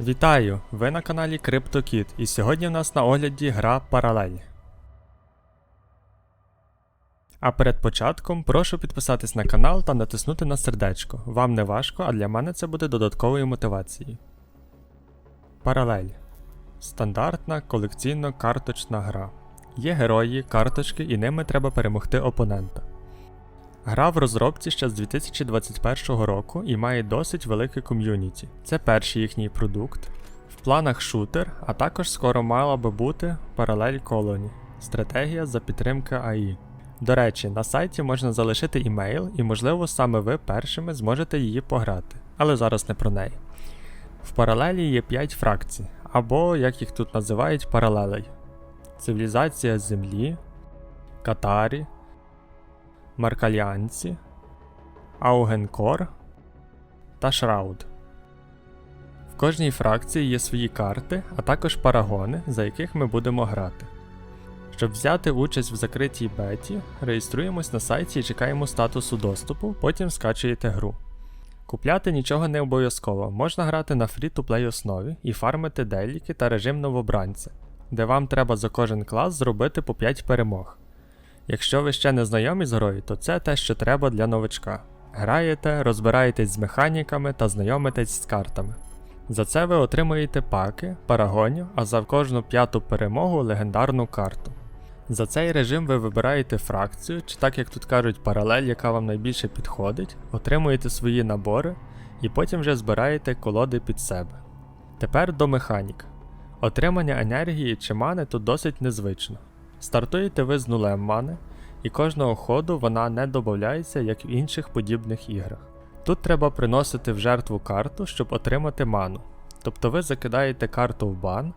Вітаю! Ви на каналі CryptoKid і сьогодні в нас на огляді гра Паралель. А перед початком прошу підписатись на канал та натиснути на сердечко. Вам не важко, а для мене це буде додатковою мотивацією. Паралель. Стандартна колекційно-карточна гра. Є герої, карточки, і ними треба перемогти опонента. Гра в розробці ще з 2021 року і має досить велике ком'юніті. Це перший їхній продукт. В планах шутер, а також скоро мала би бути паралель колоні. Стратегія за підтримки АІ. До речі, на сайті можна залишити імейл, і можливо саме ви першими зможете її пограти. Але зараз не про неї. В паралелі є 5 фракцій, або, як їх тут називають, паралелей. Цивілізація Землі, Катарі, Маркаліанці, Аугенкор та Шрауд. В кожній фракції є свої карти, а також парагони, за яких ми будемо грати. Щоб взяти участь в закритій беті, реєструємось на сайті і чекаємо статусу доступу, потім скачуєте гру. Купляти нічого не обов'язково, можна грати на фрі-то-плей основі і фармити деліки та режим новобранця, де вам треба за кожен клас зробити по 5 перемог. Якщо ви ще не знайомі з грою, то це те, що треба для новичка. Граєте, розбираєтесь з механіками та знайомитесь з картами. За це ви отримуєте паки, парагонів, а за кожну п'яту перемогу легендарну карту. За цей режим ви вибираєте фракцію, чи так як тут кажуть, паралель, яка вам найбільше підходить, отримуєте свої набори і потім вже збираєте колоди під себе. Тепер до механік. Отримання енергії чи мани тут досить незвично. Стартуєте ви з нулем мани, і кожного ходу вона не додається, як в інших подібних іграх. Тут треба приносити в жертву карту, щоб отримати ману. Тобто ви закидаєте карту в бан,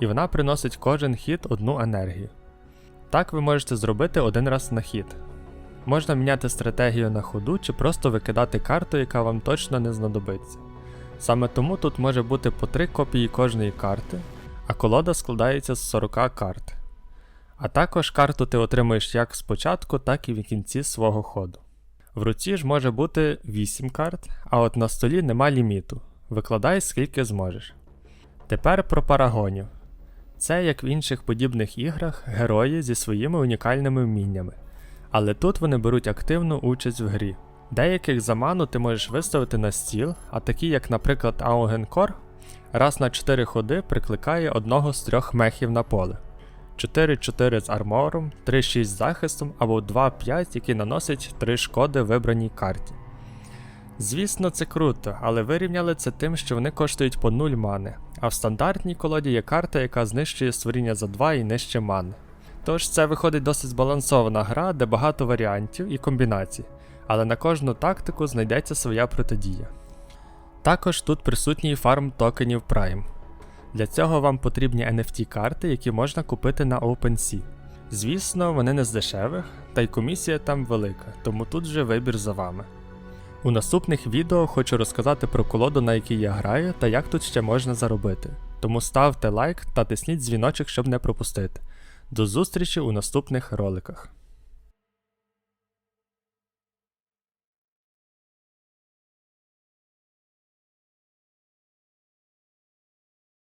і вона приносить кожен хід одну енергію. Так ви можете зробити один раз на хід. Можна міняти стратегію на ходу чи просто викидати карту, яка вам точно не знадобиться. Саме тому тут може бути по 3 копії кожної карти, а колода складається з 40 карт. А також карту ти отримуєш як спочатку, так і в кінці свого ходу. В руці ж може бути 8 карт, а от на столі нема ліміту. Викладай скільки зможеш. Тепер про парагонів. Це, як в інших подібних іграх, герої зі своїми унікальними вміннями. Але тут вони беруть активну участь в грі. Деяких за ману ти можеш виставити на стіл, а такі, як, наприклад, Аугенкор, раз на 4 ходи прикликає одного з трьох мехів на поле. 4-4 з армором, 3-6 з захистом або 2-5, які наносять 3 шкоди вибраній карті. Звісно, це круто, але вирівняли це тим, що вони коштують по 0 мани, а в стандартній колоді є карта, яка знищує створіння за 2 і нижче мани. Тож це виходить досить збалансована гра, де багато варіантів і комбінацій, але на кожну тактику знайдеться своя протидія. Також тут присутній фарм токенів Prime. Для цього вам потрібні NFT карти, які можна купити на OpenSea. Звісно, вони не з дешевих, та й комісія там велика, тому тут вже вибір за вами. У наступних відео хочу розказати про колоду, на якій я граю, та як тут ще можна заробити. Тому ставте лайк та тисніть дзвіночок, щоб не пропустити. До зустрічі у наступних роликах.